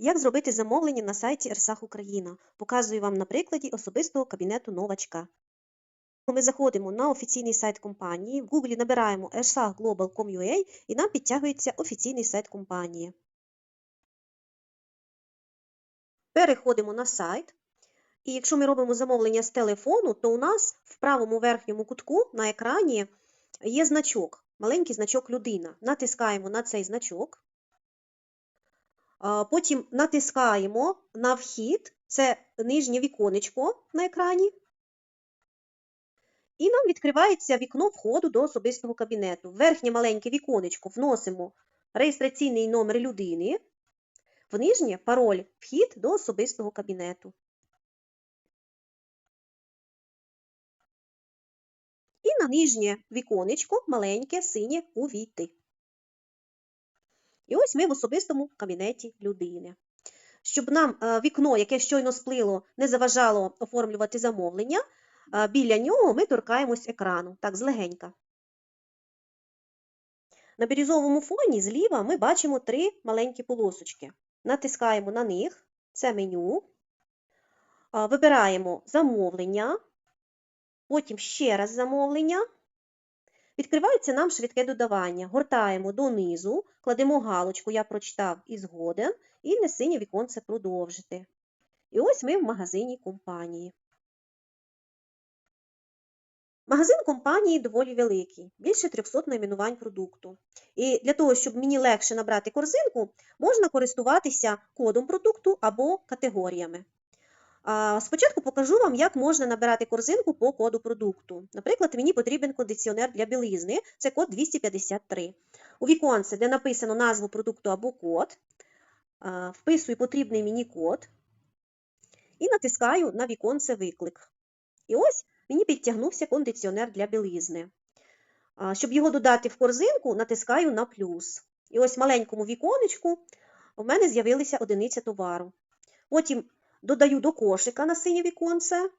Як зробити замовлення на сайті Ерсах Україна? Показую вам на прикладі особистого кабінету новачка. Ми заходимо на офіційний сайт компанії, в Google набираємо ersachglobal.com.ua і нам підтягується офіційний сайт компанії. Переходимо на сайт. І якщо ми робимо замовлення з телефону, то у нас в правому верхньому кутку на екрані є значок, маленький значок людина. Натискаємо на цей значок. Потім натискаємо на вхід, це нижнє віконечко на екрані. І нам відкривається вікно входу до особистого кабінету. В верхнє маленьке віконечко вносимо реєстраційний номер людини, в нижнє пароль вхід до особистого кабінету. І на нижнє віконечко маленьке синє увійти. І ось ми в особистому кабінеті людини. Щоб нам е, вікно, яке щойно сплило, не заважало оформлювати замовлення, е, біля нього ми торкаємось екрану, так, злегенька. На бірюзовому фоні зліва ми бачимо три маленькі полосочки. Натискаємо на них, це меню, е, вибираємо замовлення, потім ще раз замовлення. Відкривається нам швидке додавання. Гортаємо донизу, кладемо галочку Я прочитав і згоден, і на синє віконце продовжити. І ось ми в магазині компанії. Магазин компанії доволі великий, більше 300 найменувань продукту. І для того, щоб мені легше набрати корзинку, можна користуватися кодом продукту або категоріями. Спочатку покажу вам, як можна набирати корзинку по коду продукту. Наприклад, мені потрібен кондиціонер для білизни, це код 253. У віконце, де написано назву продукту або код, вписую потрібний мені код і натискаю на віконце виклик. І ось мені підтягнувся кондиціонер для білизни. Щоб його додати в корзинку, натискаю на плюс. І ось маленькому віконечку в мене з'явилася одиниця товару. Потім додаю до кошика на синє віконце.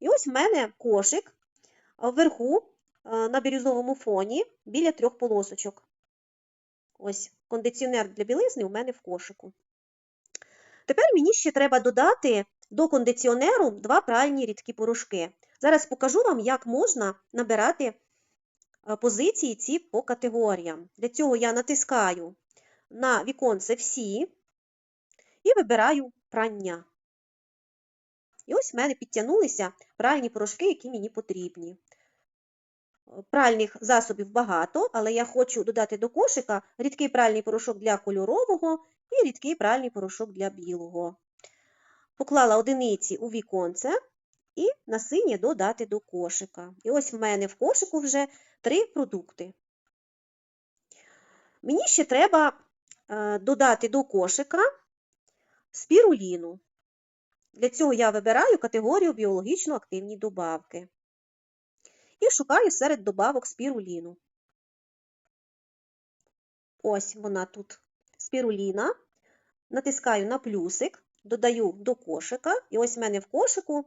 І ось в мене кошик вверху на бірюзовому фоні біля трьох полосочок. Ось кондиціонер для білизни у мене в кошику. Тепер мені ще треба додати до кондиціонеру два пральні рідкі порошки. Зараз покажу вам, як можна набирати позиції ці по категоріям. Для цього я натискаю на віконце Всі і вибираю прання. І ось в мене підтягнулися пральні порошки, які мені потрібні. Пральних засобів багато, але я хочу додати до кошика рідкий пральний порошок для кольорового і рідкий пральний порошок для білого. Поклала одиниці у віконце і на додати до кошика. І ось в мене в кошику вже три продукти. Мені ще треба додати до кошика спіруліну. Для цього я вибираю категорію біологічно активні добавки і шукаю серед добавок спіруліну. Ось вона тут спіруліна. Натискаю на плюсик, додаю до кошика, і ось в мене в кошику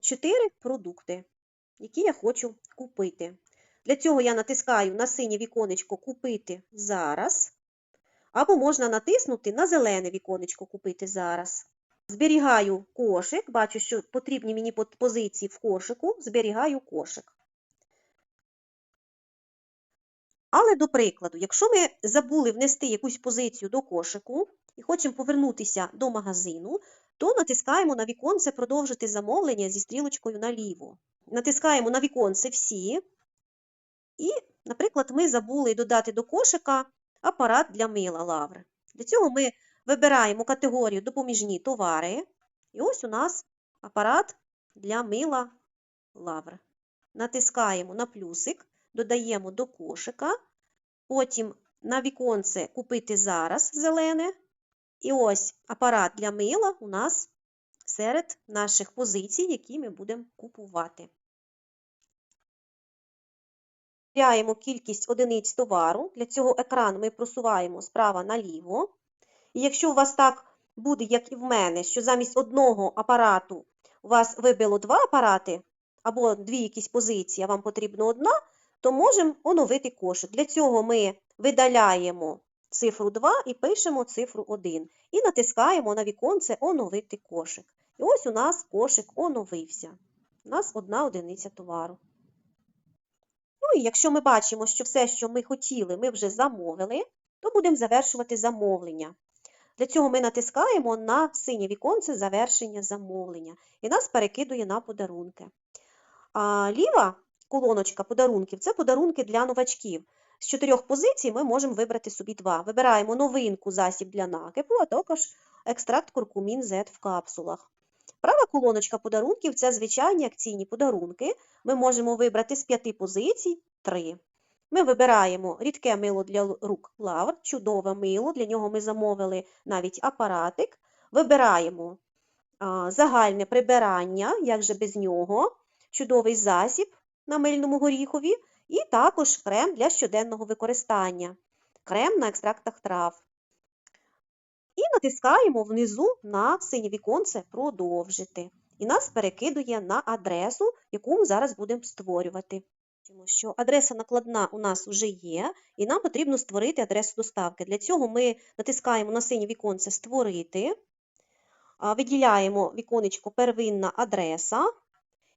4 продукти, які я хочу купити. Для цього я натискаю на синє віконечко Купити зараз, або можна натиснути на зелене віконечко Купити зараз. Зберігаю кошик, бачу, що потрібні мені позиції в кошику, зберігаю кошик. Але, до прикладу, якщо ми забули внести якусь позицію до кошику і хочемо повернутися до магазину, то натискаємо на віконце Продовжити замовлення зі стрілочкою наліво. Натискаємо на віконце Всі. І, наприклад, ми забули додати до кошика апарат для мила лаври. Для цього ми Вибираємо категорію Допоміжні товари. І ось у нас апарат для мила лавр. Натискаємо на плюсик, додаємо до кошика, потім на віконце Купити зараз зелене. І ось апарат для мила у нас серед наших позицій, які ми будемо купувати. Перевіряємо кількість одиниць товару. Для цього екран ми просуваємо справа наліво. І якщо у вас так буде, як і в мене, що замість одного апарату у вас вибило два апарати, або дві якісь позиції, а вам потрібна одна, то можемо оновити кошик. Для цього ми видаляємо цифру 2 і пишемо цифру 1. І натискаємо на віконце Оновити кошик. І ось у нас кошик оновився. У нас одна одиниця товару. Ну і якщо ми бачимо, що все, що ми хотіли, ми вже замовили, то будемо завершувати замовлення. Для цього ми натискаємо на синє віконце завершення замовлення і нас перекидує на подарунки. А ліва колоночка подарунків це подарунки для новачків. З чотирьох позицій ми можемо вибрати собі два. Вибираємо новинку засіб для накипу, а також екстракт куркумін Z в капсулах. Права колоночка подарунків це звичайні акційні подарунки. Ми можемо вибрати з п'яти позицій три. Ми вибираємо рідке мило для рук Лавр, чудове мило, для нього ми замовили навіть апаратик. Вибираємо загальне прибирання, як же без нього, чудовий засіб на мильному горіхові, і також крем для щоденного використання, крем на екстрактах трав. І натискаємо внизу на синє віконце Продовжити. І нас перекидує на адресу, яку ми зараз будемо створювати. Бачимо, що адреса накладна у нас вже є, і нам потрібно створити адресу доставки. Для цього ми натискаємо на синє віконце Створити, виділяємо віконечко Первинна адреса.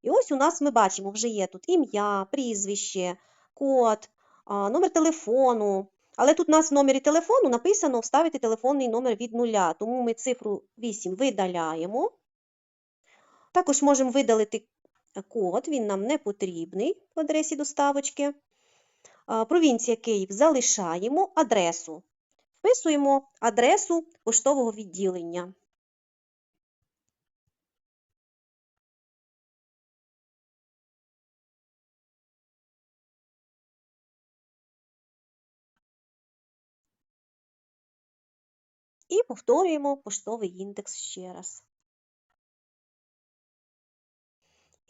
І ось у нас ми бачимо, вже є тут ім'я, прізвище, код, номер телефону. Але тут у нас в номері телефону написано вставити телефонний номер від нуля, тому ми цифру 8 видаляємо. Також можемо видалити код, він нам не потрібний в адресі доставочки. Провінція Київ залишаємо адресу. Вписуємо адресу поштового відділення. І повторюємо поштовий індекс ще раз.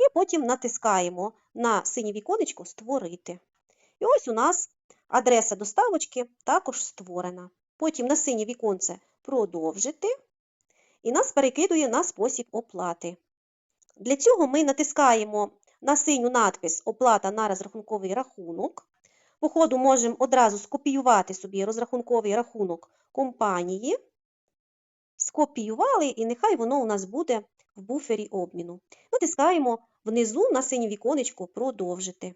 І потім натискаємо на синє віконечко Створити. І ось у нас адреса доставочки також створена. Потім на синє віконце Продовжити. І нас перекидує на спосіб оплати. Для цього ми натискаємо на синю надпис Оплата на розрахунковий рахунок. По ходу можемо одразу скопіювати собі розрахунковий рахунок компанії. Скопіювали, і нехай воно у нас буде в буфері обміну. Натискаємо внизу на синє віконечко Продовжити.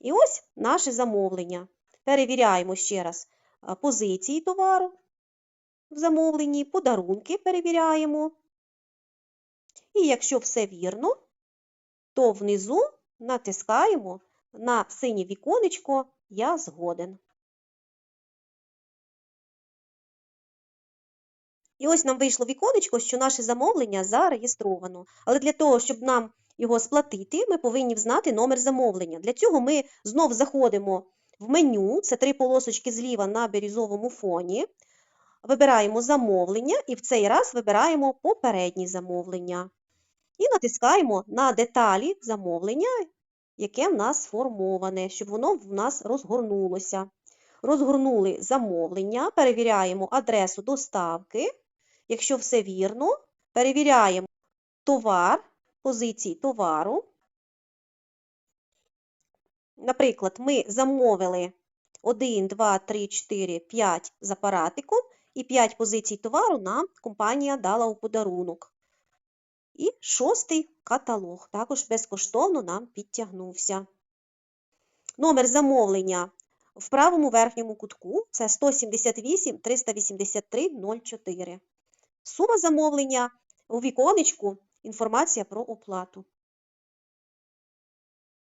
І ось наше замовлення. Перевіряємо ще раз позиції товару в замовленні, подарунки перевіряємо. І якщо все вірно, то внизу натискаємо на синє віконечко Я згоден. І ось нам вийшло віконечко, що наше замовлення зареєстровано. Але для того, щоб нам його сплатити, ми повинні взнати номер замовлення. Для цього ми знов заходимо в меню, це три полосочки зліва на бірюзовому фоні. Вибираємо замовлення і в цей раз вибираємо попередні замовлення. І натискаємо на деталі замовлення, яке в нас сформоване, щоб воно в нас розгорнулося. Розгорнули замовлення, перевіряємо адресу доставки. Якщо все вірно, перевіряємо товар, позиції товару. Наприклад, ми замовили 1, 2, 3, 4, 5 з апаратиком, і 5 позицій товару нам компанія дала у подарунок. І шостий каталог також безкоштовно нам підтягнувся. Номер замовлення в правому верхньому кутку це 178 383 04. Сума замовлення у віконечку інформація про оплату.